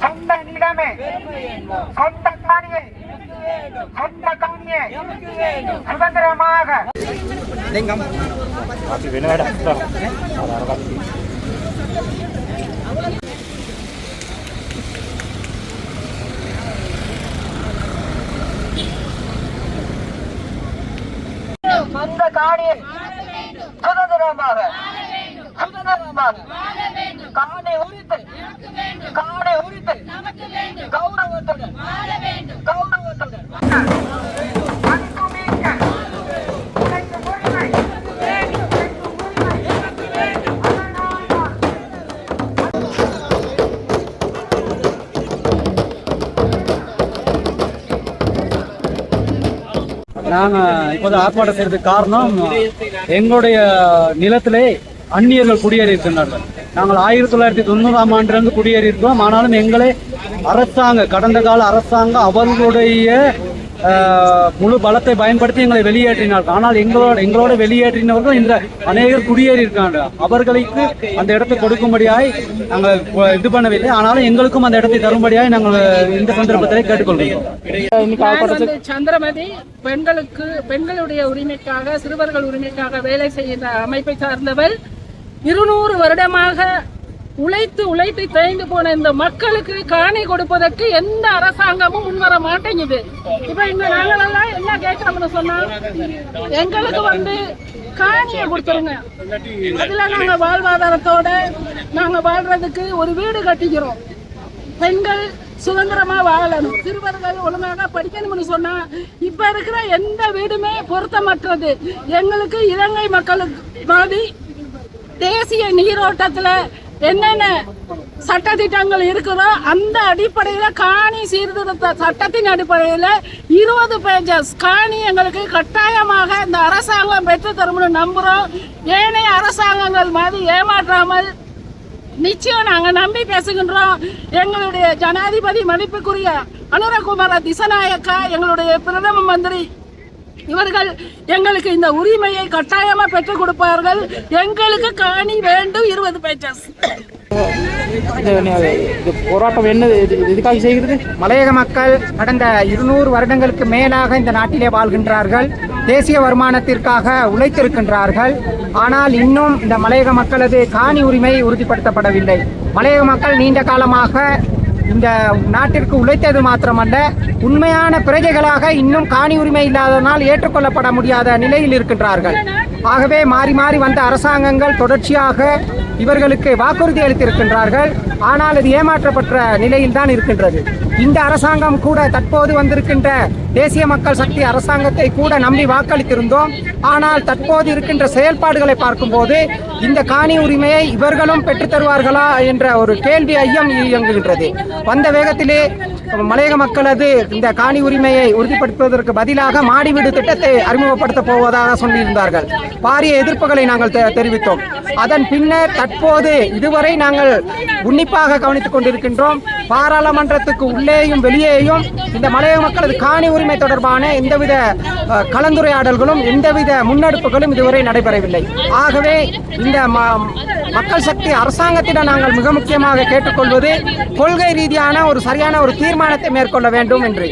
சொந்த நிலைமை சொந்த காணியை சொந்த காணியை சுதந்திரமாக சொந்த காணியை சுதந்திரமாக சுதந்திரமாக காணி உரித்து காணி உரித்து கௌரவத்துடன் கௌரவத்துடன். நாங்கள் இப்போது ஆர்ப்பாட்டம் செய்யறதுக்கு காரணம் எங்களுடைய நிலத்திலே அந்நியர்கள் குடியேறி இருக்கின்றார்கள் நாங்கள் ஆயிரத்தி தொள்ளாயிரத்தி தொண்ணூறாம் ஆண்டிலிருந்து குடியேறி இருக்கிறோம் ஆனாலும் எங்களை அரசாங்க கடந்த கால அரசாங்கம் அவர்களுடைய முழு பலத்தை பயன்படுத்தி எங்களை வெளியேற்றினார்கள். ஆனால் எங்களோட எங்களோட வெளியேற்றினவர்கள் இந்த அநேகர் குடியேறி இருக்காங்க. அவர்களுக்கு அந்த இடத்தை கொடுக்கும்படியாய் நாங்கள் இது பண்ணவில்லை. ஆனாலும் எங்களுக்கும் அந்த இடத்தை தரும்படியாய் நாங்கள் இந்த சந்தர்ப்பத்திலே கேட்டுக்கொள்கிறோம். வந்து சந்திரமதி பெண்களுக்கு பெண்களுடைய உரிமைக்காக சிறுவர்கள் உரிமைக்காக வேலை செய்கிற அமைப்பை சார்ந்தவர் இருநூறு வருடமாக உழைத்து உழைத்து தேய்ந்து போன இந்த மக்களுக்கு காணி கொடுப்பதற்கு எந்த அரசாங்கமும் முன்வர மாட்டேங்குது. இப்ப இந்த நாங்களெல்லாம் என்ன கேட்கறோம்னு சொன்னா எங்களுக்கு வந்து காணியை கொடுத்துருங்க. அதுல நாங்க வாழ்வாதாரத்தோட நாங்க வாழ்றதுக்கு ஒரு வீடு கட்டிக்கிறோம். பெண்கள் சுதந்திரமா வாழணும். சிறுவர்கள் ஒழுங்காக படிக்கணும்னு சொன்னா இப்ப இருக்கிற எந்த வீடுமே பொருத்தமற்றது. எங்களுக்கு இலங்கை மக்களுக்கு மாதிரி தேசிய நீரோட்டத்துல என்னென்ன சட்டத்திட்டங்கள் இருக்குதோ அந்த அடிப்படையில் காணி சீர்திருத்த சட்டத்தின் அடிப்படையில் இருபது பேஜஸ் காணி எங்களுக்கு கட்டாயமாக இந்த அரசாங்கம் பெற்று தரும்னு நம்புகிறோம் ஏனைய அரசாங்கங்கள் மாதிரி ஏமாற்றாமல் நிச்சயம் நாங்கள் நம்பி பேசுகின்றோம். எங்களுடைய ஜனாதிபதி மதிப்புக்குரிய அனுரகுமார திசநாயக்கா எங்களுடைய பிரதம மந்திரி இவர்கள் எங்களுக்கு இந்த உரிமையை கட்டாயமா பெற்றுக் கொடுப்பார்கள். எங்களுக்கு காணி வேண்டும் இருபது பேச்சஸ். இது போராட்டம் என்ன? இது இதுக்காக செய்கிறது? மலையக மக்கள் கடந்த இருநூறு வருடங்களுக்கு மேலாக இந்த நாட்டிலே வாழ்கின்றார்கள். தேசிய வருமானத்திற்காக உழைத்திருக்கின்றார்கள். ஆனால் இன்னும் இந்த மலையக மக்களது காணி உரிமை உறுதிப்படுத்தப்படவில்லை. மலையக மக்கள் நீண்ட காலமாக இந்த நாட்டிற்கு உழைத்தது மாத்திரமல்ல உண்மையான பிரஜைகளாக இன்னும் காணி உரிமை இல்லாததனால் ஏற்றுக்கொள்ளப்பட முடியாத நிலையில் இருக்கின்றார்கள். ஆகவே மாறி மாறி வந்த அரசாங்கங்கள் தொடர்ச்சியாக இவர்களுக்கு வாக்குறுதி அளித்திருக்கின்றார்கள். ஆனால் அது ஏமாற்றப்பட்ட நிலையில் தான் இருக்கின்றது. இந்த அரசாங்கம் கூட தற்போது வந்திருக்கின்ற தேசிய மக்கள் சக்தி அரசாங்கத்தை கூட நம்பி வாக்களித்திருந்தோம். ஆனால் தற்போது இருக்கின்ற செயல்பாடுகளை பார்க்கும்போது இந்த காணி உரிமையை இவர்களும் பெற்றுத்தருவார்களா என்ற ஒரு கேள்வி ஐயம் இயங்குகின்றது. வந்த வேகத்திலே மலையக மக்களது இந்த காணி உரிமையை உறுதிப்படுத்துவதற்கு பதிலாக மாடி வீடு திட்டத்தை அறிமுகப்படுத்த போவதாக சொல்லியிருந்தார்கள். பாரிய எதிர்ப்புகளை நாங்கள் தெ- தெரிவித்தோம். அதன் பின்னர் தற்போது இதுவரை நாங்கள் உன்னிப்பாக கவனித்துக் கொண்டிருக்கின்றோம். பாராளுமன்றத்துக்கு உள்ளேயும் வெளியேயும் இந்த மலையக மக்களது காணி உரிமை தொடர்பான எந்தவித கலந்துரையாடல்களும் எந்தவித முன்னெடுப்புகளும் இதுவரை நடைபெறவில்லை. ஆகவே இந்த மக்கள் சக்தி அரசாங்கத்திடம் நாங்கள் மிக முக்கியமாக கேட்டுக்கொள்வது கொள்கை ரீதியான ஒரு சரியான ஒரு தீர்மானத்தை மேற்கொள்ள வேண்டும் என்று.